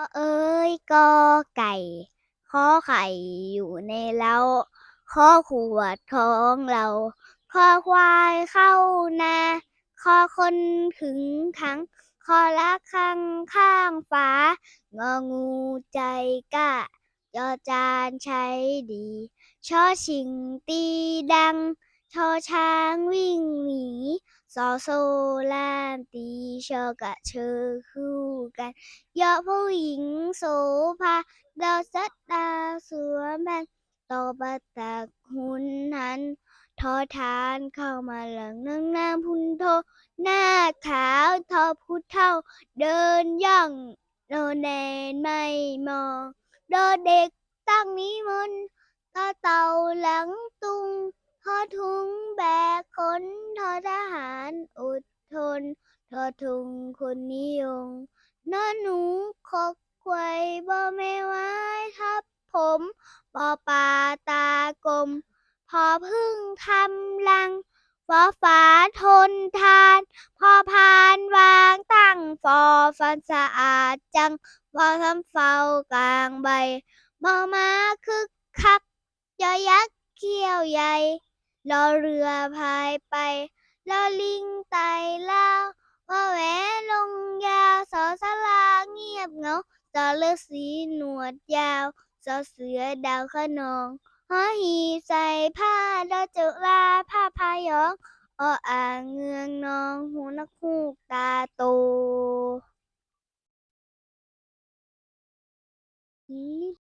อเอ๋ยกอไก่ข้อไข่อยู่ในเล้าข้อขวดของเราคอควายเข้านาคอคนขึงขังคอละคังข้างฝางองูใจกล้าจอจานใช้ดีช่อชิงตีดังช่อช้างวิ่งหนี ซอโซลามตีชอกะเชอคู่กันยอผู้หญิงโสภาดอสัตดาสวมแผ่นตอประตักหุนหันทอทานเข้ามาหลังนางนางพุนโท หน้าขาวทอผู้เฒ่า เดินย่องโนแนนไม่มองดอเด็กตั้งนิมนต์ต่อเต่าหลังตุงทอถุงแบกขน อดทนทอทุงคนนิยมนอหนูขอไขว่บ่แม่ไม้ทับผมปอปลาตากลม พอพึ่งทำรังฟอฝาทนทาน พอพานวางตั้งฟอฟันสะอาดจังฟอทำเฝ้ากลางใบมอมาคึกคักยอยักษ์เขี้ยวใหญ่รอเรือพายไป ลอลิงไต่ลาววอแหวลงยาวสอสาราเงียบเงาสอฤาษีหนวดยาวสอเสือดาวคะนองหอหีใส่ผ้าดอจุฬาผ้าพายองออ่างเงืองนองหูนักฮูกตาโต